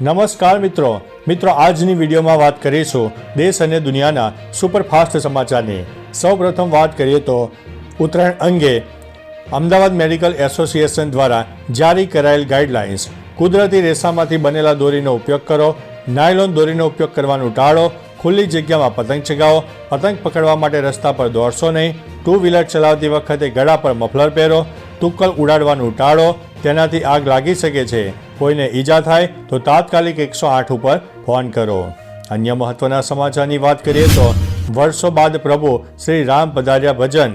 નમસ્કાર મિત્રો. મિત્રો, આજની વિડીયોમાં વાત કરીશું દેશ અને દુનિયાના સુપરફાસ્ટ સમાચારની. સૌપ્રથમ વાત કરીએ તો ઉત્તરાયણ અંગે અમદાવાદ મેડિકલ એસોસિએશન દ્વારા જારી કરાયેલ ગાઈડલાઇન્સ કુદરતી રેસામાંથી બનેલા દોરીનો ઉપયોગ કરો, નાયલોન દોરીનો ઉપયોગ કરવાનું ટાળો, ખુલ્લી જગ્યામાં પતંગ ચગાવો, પતંગ પકડવા માટે રસ્તા પર દોડશો નહીં ટુ વ્હીલર ચલાવતી વખતે ગળા પર મફલર પહેરો, તુક્કલ ઉડાડવાનું ટાળો, તેનાથી આગ લાગી શકે છે. કોઈને ઈજા થાય તો તાત્કાલિક એકસો આઠ ઉપર ફોન કરો. અન્ય મહત્વના સમાચારની વાત કરીએ તો વર્ષો બાદ પ્રભુ શ્રી રામ પધાર્યા ભજન.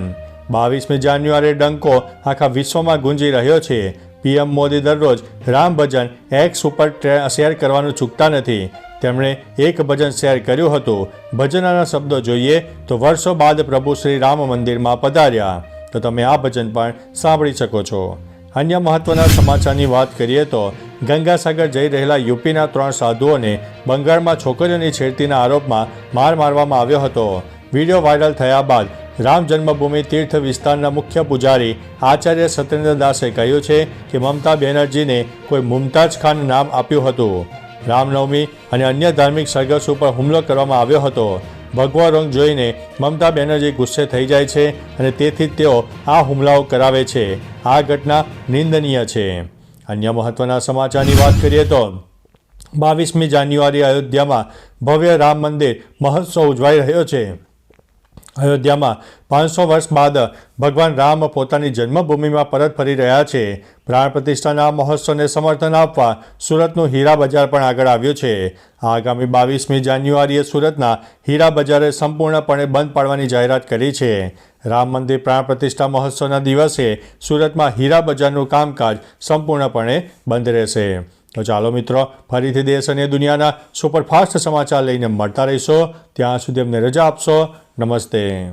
બાવીસમી જાન્યુઆરીએ ડંકો આખા વિશ્વમાં ગુંજી રહ્યો છે. પીએમ મોદી દરરોજ રામ ભજન એક્સ ઉપર શેર કરવાનું ચૂકતા નથી. તેમણે એક ભજન શેર કર્યું હતું. ભજનના શબ્દો જોઈએ તો વર્ષો બાદ પ્રભુ શ્રી રામ મંદિરમાં પધાર્યા. તો તમે આ ભજન પણ સાંભળી શકો છો. અન્ય મહત્વના સમાચારની વાત કરીએ તો ગંગાસાગર જઈ રહેલા યુપીના ત્રણ સાધુઓને બંગાળમાં છોકરીઓની છેડતીના આરોપમાં માર મારવામાં આવ્યો હતો. વીડિયો વાયરલ થયા બાદ રામ જન્મભૂમિ તીર્થ વિસ્તારના મુખ્ય પૂજારી આચાર્ય સત્યેન્દ્ર દાસે કહ્યું છે કે મમતા બેનર્જીને કોઈ મુમતાજ ખાન નામ આપ્યું હતું. રામનવમી અને અન્ય ધાર્મિક સરઘસ ઉપર હુમલો કરવામાં આવ્યો હતો. ભગવા રંગ જોઈને મમતા બેનર્જી ગુસ્સે થઈ જાય છે અને તેથી તેઓ આ હુમલાઓ કરાવે છે. આ ઘટના નિંદનીય છે. અન્ય મહત્વના સમાચારની વાત કરીએ તો બાવીસમી જાન્યુઆરી અયોધ્યામાં ભવ્ય રામ મંદિર મહોત્સવ ઉજવાઈ રહ્યો છે. અયોધ્યામાં પાંચસો વર્ષ બાદ ભગવાન રામ પોતાની જન્મભૂમિમાં પરત ફરી રહ્યા છે. પ્રાણ પ્રતિષ્ઠાના મહોત્સવને સમર્થન આપવા સુરતનું હીરા બજાર પણ આગળ આવ્યું છે. આગામી બાવીસમી જાન્યુઆરીએ સુરતના હીરા બજારે સંપૂર્ણપણે બંધ પાડવાની જાહેરાત કરી છે. રામ મંદિર પ્રાણ પ્રતિષ્ઠા મહોત્સવના દિવસે સુરતમાં હીરા બજારનું કામકાજ સંપૂર્ણપણે બંધ રહેશે. તો ચાલો મિત્રો, ફરીથી દેશ અને દુનિયાના સુપરફાસ્ટ સમાચાર લઈને મળતા રહીશો. ત્યાં સુધી અમને રજા આપશો. નમસ્તે.